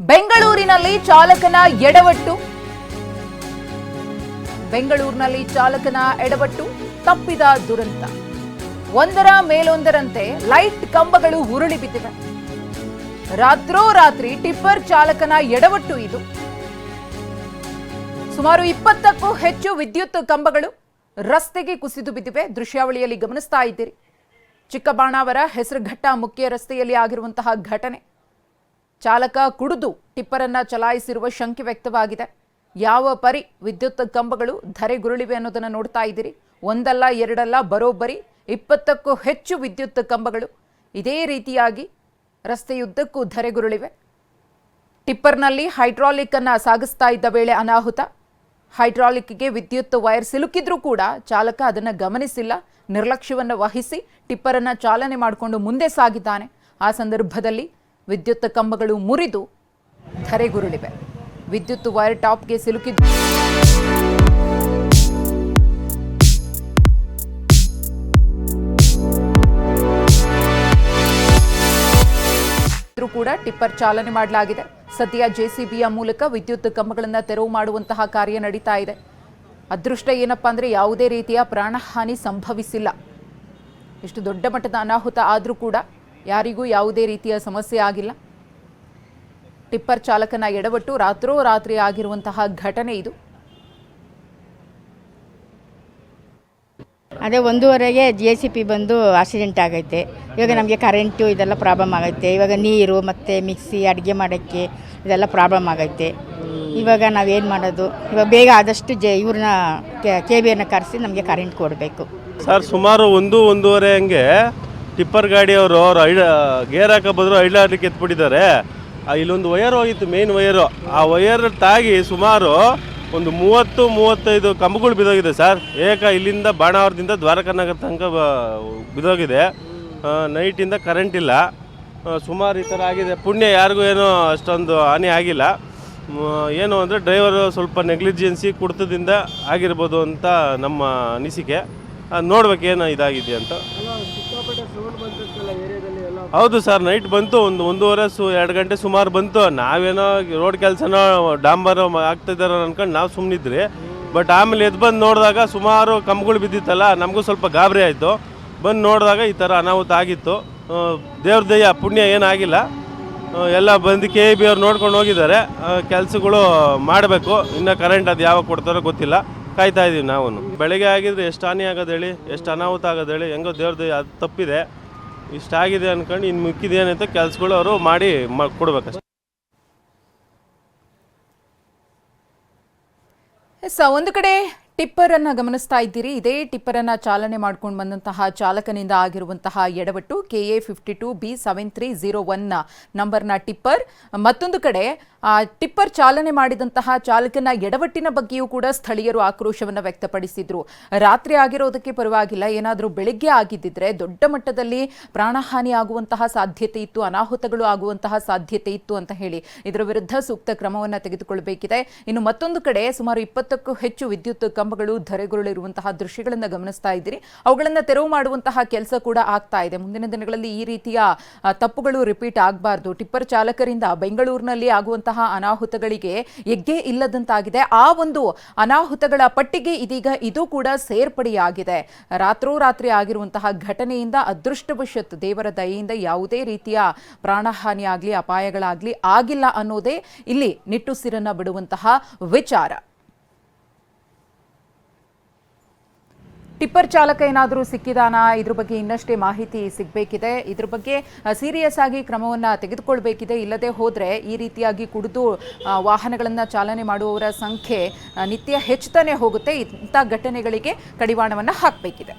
ಬೆಂಗಳೂರಿನಲ್ಲಿ ಚಾಲಕನ ಎಡವಟ್ಟು. ಬೆಂಗಳೂರಿನಲ್ಲಿ ಚಾಲಕನ ಎಡವಟ್ಟು, ತಪ್ಪಿದ ದುರಂತ. ಒಂದರ ಮೇಲೊಂದರಂತೆ ಲೈಟ್ ಕಂಬಗಳು ಉರುಳಿ ಬಿದ್ದಿವೆ. ರಾತ್ರೋರಾತ್ರಿ ಟಿಪ್ಪರ್ ಚಾಲಕನ ಎಡವಟ್ಟು ಇದು. ಸುಮಾರು ಇಪ್ಪತ್ತಕ್ಕೂ ಹೆಚ್ಚು ವಿದ್ಯುತ್ ಕಂಬಗಳು ರಸ್ತೆಗೆ ಕುಸಿದು ಬಿದ್ದಿವೆ. ದೃಶ್ಯಾವಳಿಯಲ್ಲಿ ಗಮನಿಸ್ತಾ ಇದ್ದೀರಿ. ಚಿಕ್ಕಬಾಣಾವರ ಹೆಸರುಘಟ್ಟ ಮುಖ್ಯ ರಸ್ತೆಯಲ್ಲಿ ಆಗಿರುವಂತಹ ಘಟನೆ. ಚಾಲಕ ಕುಡಿದು ಟಿಪ್ಪರನ್ನ ಚಲಾಯಿಸಿರುವ ಶಂಕೆ ವ್ಯಕ್ತವಾಗಿದೆ. ಯಾವ ಪರಿ ವಿದ್ಯುತ್ ಕಂಬಗಳು ಧರೆಗುರುಳಿವೆ ಅನ್ನೋದನ್ನ ನೋಡ್ತಾ ಇದ್ದೀರಿ. ಒಂದಲ್ಲ, ಎರಡಲ್ಲ, ಬರೋಬ್ಬರಿ, ಇಪ್ಪತ್ತಕ್ಕೂ ಹೆಚ್ಚು ವಿದ್ಯುತ್ ಕಂಬಗಳು. ಇದೇ ರೀತಿಯಾಗಿ ರಸ್ತೆಯುದ್ದಕ್ಕೂ ಧರೆಗುರುಳಿವೆ. ಟಿಪ್ಪರ್ನಲ್ಲಿ ಹೈಡ್ರಾಲಿಕ್ ಅನ್ನ ಸಾಗಿಸ್ತಾ ಇದ್ದ ವೇಳೆ ಅನಾಹುತ. ಹೈಡ್ರಾಲಿಕ್ಗೆ ವಿದ್ಯುತ್ ವೈರ್ ಸಿಲುಕಿದ್ರೂ ಕೂಡ ಚಾಲಕ ಅದನ್ನು ಗಮನಿಸಿಲ್ಲ. ನಿರ್ಲಕ್ಷ್ಯವನ್ನು ವಹಿಸಿ ಟಿಪ್ಪರನ್ನು ಚಾಲನೆ ಮಾಡಿಕೊಂಡು ಮುಂದೆ ಸಾಗಿದ್ದಾನೆ. ಆ ಸಂದರ್ಭದಲ್ಲಿ ವಿದ್ಯುತ್ ಕಂಬಗಳು ಮುರಿದು ಧರೆಗುರುಳಿವೆ. ವಿದ್ಯುತ್ ವೈರ್ ಟಾಪ್ಗೆ ಸಿಲುಕಿದ್ದು. ಕೂಡ ಟಿಪ್ಪರ್ ಚಾಲನೆ ಮಾಡಲಾಗಿದೆ. ಸದ್ಯ ಜೆಸಿಬಿಯ ಮೂಲಕ ವಿದ್ಯುತ್ ಕಂಬಗಳನ್ನು ತೆರವು ಮಾಡುವಂತಹ ಕಾರ್ಯ ನಡೀತಾ ಇದೆ. ಅದೃಷ್ಟ ಏನಪ್ಪಾ ಅಂದ್ರೆ ಯಾವುದೇ ರೀತಿಯ ಪ್ರಾಣಹಾನಿ ಸಂಭವಿಸಿಲ್ಲ. ಇಷ್ಟು ದೊಡ್ಡ ಮಟ್ಟದ ಅನಾಹುತ ಆದರೂ ಕೂಡ ಯಾರಿಗೂ ಯಾವುದೇ ರೀತಿಯ ಸಮಸ್ಯೆ ಆಗಿಲ್ಲ. ಟಿಪ್ಪರ್ ಚಾಲಕನ ಎಡವಟ್ಟು ರಾತ್ರೋರಾತ್ರಿ ಆಗಿರುವಂತಹ ಘಟನೆ ಇದು. ಅದೇ ಒಂದೂವರೆಗೆ ಜಿ ಎ ಸಿ ಪಿ ಬಂದು ಆಕ್ಸಿಡೆಂಟ್ ಆಗೈತೆ. ಇವಾಗ ನಮಗೆ ಕರೆಂಟು ಇದೆಲ್ಲ ಪ್ರಾಬ್ಲಮ್ ಆಗೈತೆ. ಇವಾಗ ನೀರು ಮತ್ತು ಮಿಕ್ಸಿ ಅಡುಗೆ ಮಾಡೋಕ್ಕೆ ಇದೆಲ್ಲ ಪ್ರಾಬ್ಲಮ್ ಆಗೈತೆ. ಇವಾಗ ನಾವೇನು ಮಾಡೋದು? ಇವಾಗ ಬೇಗ ಆದಷ್ಟು ಜೆ ಇವ್ರನ್ನ ಕೆ ಬಿಯನ್ನು ಕರೆಸಿ ನಮಗೆ ಕರೆಂಟ್ ಕೊಡಬೇಕು. ಸರ್ ಸುಮಾರು ಒಂದು ಒಂದೂವರೆ ಹಂಗೆ ಟಿಪ್ಪರ್ ಗಾಡಿಯವರು ಅವ್ರು ಐಡ ಗೇರ್ ಹಾಕೋ ಬದ್ರು ಐಡಾಡ್ಲಿಕ್ಕೆ ಎತ್ಬಿಟ್ಟಿದ್ದಾರೆ. ಇಲ್ಲೊಂದು ವಯರ್ ಹೋಗಿತ್ತು ಮೇನ್ ವಯರು ಆ ವಯರ್ ತಾಗಿ ಸುಮಾರು ಒಂದು ಮೂವತ್ತು, ಮೂವತ್ತೈದು ಕಂಬಗಳು ಬಿದ್ದೋಗಿದೆ ಸರ್. ಏಕ ಇಲ್ಲಿಂದ ಬಾಣಾವರದಿಂದ ದ್ವಾರಕಾನಗರ ತನಕ ಬಿದ್ದೋಗಿದೆ. ನೈಟಿಂದ ಕರೆಂಟ್ ಇಲ್ಲ. ಸುಮಾರು ಈ ಥರ ಆಗಿದೆ. ಪುಣ್ಯ ಯಾರಿಗೂ ಏನೋ ಅಷ್ಟೊಂದು ಹಾನಿ ಆಗಿಲ್ಲ. ಏನು ಅಂದರೆ ಡ್ರೈವರು ಸ್ವಲ್ಪ ನೆಗ್ಲಿಜೆನ್ಸಿ ಕುಡಿತದಿಂದ ಆಗಿರ್ಬೋದು ಅಂತ ನಮ್ಮ ಅನಿಸಿಕೆ. ಅದು ನೋಡ್ಬೇಕು, ಏನು ಇದಾಗಿದೆ ಅಂತ. ಹೌದು ಸರ್ ನೈಟ್ ಬಂತು, ಒಂದು ಒಂದೂವರೆ ಸು, ಎರಡು ಗಂಟೆ ಸುಮಾರು ಬಂತು. ನಾವೇನೋ ರೋಡ್ ಕೆಲಸನೋ ಡಾಂಬರ್ ಆಗ್ತಿದಾರ ಅನ್ಕೊಂಡು ನಾವು ಸುಮ್ಮನಿದ್ರಿ ಬಟ್ ಆಮೇಲೆ ಎದ್ದು ಬಂದು ನೋಡಿದಾಗ ಸುಮಾರು ಕಂಬಗಳು ಬಿದ್ದಿತ್ತಲ್ಲ, ನಮಗೂ ಸ್ವಲ್ಪ ಗಾಬರಿ ಆಯಿತು. ಬಂದು ನೋಡಿದಾಗ ಈ ಥರ ಅನಾಹುತ ಆಗಿತ್ತು. ದೇವ್ರ ದಯ, ಪುಣ್ಯ ಏನಾಗಿಲ್ಲ. ಎಲ್ಲ ಬಂದು ಕೆ ಬಿ ಅವ್ರು ನೋಡ್ಕೊಂಡು ಹೋಗಿದ್ದಾರೆ. ಕೆಲಸಗಳು ಮಾಡಬೇಕು. ಇನ್ನು ಕರೆಂಟ್ ಅದು ಯಾವಾಗ ಕೊಡ್ತಾರೋ ಗೊತ್ತಿಲ್ಲ. ಕಾಯ್ತಾ ಇದೀವಿ ನಾವು ಬೆಳಿಗ್ಗೆ ಆಗಿದ್ರೆ ಎಷ್ಟು ಹಾನಿ ಆಗೋದು ಹೇಳಿ, ಎಷ್ಟು ಅನಾಹುತ ಆಗೋದು ಹೇಳಿ, ಹೆಂಗೋ ದೇವ್ರದ್ದು ಅದು ತಪ್ಪಿದೆ. ಇಷ್ಟಾಗಿದೆ ಅನ್ಕೊಂಡು ಇನ್ನು ಮಿಕ್ಕಿದೇನೈತೆ ಕೆಲಸಗಳು ಅವರು ಮಾಡಿ ಕೊಡ್ಬೇಕಷ್ಟೆ. ಒಂದು ಕಡೆ ಟಿಪ್ಪರ್ ಅನ್ನ ಗಮನಿಸ್ತಾ ಇದ್ದೀರಿ. ಇದೇ ಟಿಪ್ಪರ್ ಅನ್ನ ಚಾಲನೆ ಮಾಡ್ಕೊಂಡು ಬಂದಂತಹ ಚಾಲಕನಿಂದ ಆಗಿರುವಂತಹ ಎಡವಟ್ಟು K A fifty two B seven three zero one ನಂಬರ್ನ ಟಿಪ್ಪರ್. ಮತ್ತೊಂದು ಕಡೆ ಟಿಪ್ಪರ್ ಚಾಲನೆ ಮಾಡಿದಂತಹ ಚಾಲಕನ ಎಡವಟ್ಟಿನ ಬಗ್ಗೆಯೂ ಕೂಡ ಸ್ಥಳೀಯರು ಆಕ್ರೋಶವನ್ನು ವ್ಯಕ್ತಪಡಿಸಿದ್ರು. ರಾತ್ರಿ ಆಗಿರೋದಕ್ಕೆ ಪರವಾಗಿಲ್ಲ, ಏನಾದರೂ ಬೆಳಿಗ್ಗೆ ಆಗಿದ್ದಿದ್ರೆ ದೊಡ್ಡ ಮಟ್ಟದಲ್ಲಿ ಪ್ರಾಣಹಾನಿ ಆಗುವಂತಹ ಸಾಧ್ಯತೆ ಇತ್ತು, ಅನಾಹುತಗಳು ಆಗುವಂತಹ ಸಾಧ್ಯತೆ ಇತ್ತು ಅಂತ ಹೇಳಿ ಇದರ ವಿರುದ್ಧ ಸೂಕ್ತ ಕ್ರಮವನ್ನು ತೆಗೆದುಕೊಳ್ಳಬೇಕಿದೆ. ಇನ್ನು ಮತ್ತೊಂದು ಕಡೆ ಸುಮಾರು ಇಪ್ಪತ್ತಕ್ಕೂ ಹೆಚ್ಚು ವಿದ್ಯುತ್ ಕಂಬಗಳು ಧರೆಗುರುಳಿರುವಂತಹ ದೃಶ್ಯಗಳನ್ನು ಗಮನಿಸ್ತಾ ಇದ್ದೀರಿ. ಅವುಗಳನ್ನು ತೆರವು ಮಾಡುವಂತಹ ಕೆಲಸ ಕೂಡ ಆಗ್ತಾ ಇದೆ. ಮುಂದಿನ ದಿನಗಳಲ್ಲಿ ಈ ರೀತಿಯ ತಪ್ಪುಗಳು ರಿಪೀಟ್ ಆಗಬಾರ್ದು. ಟಿಪ್ಪರ್ ಚಾಲಕರಿಂದ ಬೆಂಗಳೂರಿನಲ್ಲಿ ಆಗುವಂತಹ ಅನಾಹುತಗಳಿಗೆ ಎಗ್ಗೆ ಇಲ್ಲದಂತಾಗಿದೆ. ಆ ಒಂದು ಅನಾಹುತಗಳ ಪಟ್ಟಿಗೆ ಇದೀಗ ಇದು ಕೂಡ ಸೇರ್ಪಡೆಯಾಗಿದೆ. ರಾತ್ರೋರಾತ್ರಿ ಆಗಿರುವಂತಹ ಘಟನೆಯಿಂದ ಅದೃಷ್ಟವಶತ್ ದೇವರ ದಯೆಯಿಂದ ಯಾವುದೇ ರೀತಿಯ ಪ್ರಾಣಹಾನಿಯಾಗಲಿ, ಅಪಾಯಗಳಾಗಲಿ ಆಗಿಲ್ಲ ಅನ್ನೋದೇ ಇಲ್ಲಿ ನಿಟ್ಟುಸಿರನ್ನ ಬಿಡುವಂತಹ ವಿಚಾರ. ಟಿಪ್ಪರ್ ಚಾಲಕ ಏನಾದರೂ ಸಿಕ್ಕಿದಾನಾ? ಇದ್ರ ಬಗ್ಗೆ ಇನ್ನಷ್ಟೇ ಮಾಹಿತಿ ಸಿಗಬೇಕಿದೆ. ಇದ್ರ ಬಗ್ಗೆ ಸೀರಿಯಸ್ ಆಗಿ ಕ್ರಮವನ್ನ ತೆಗೆದುಕೊಳ್ಬೇಕಿದೆ. ಇಲ್ಲದೆ ಹೋದರೆ ಈ ರೀತಿಯಾಗಿ ಕುಡಿದು ವಾಹನಗಳನ್ನು ಚಾಲನೆ ಮಾಡುವವರ ಸಂಖ್ಯೆ ನಿತ್ಯ ಹೆಚ್ಚುತ್ತಾನೆ ಹೋಗುತ್ತೆ. ಇಂಥ ಘಟನೆಗಳಿಗೆ ಕಡಿವಾಣವನ್ನ ಹಾಕಬೇಕಿದೆ.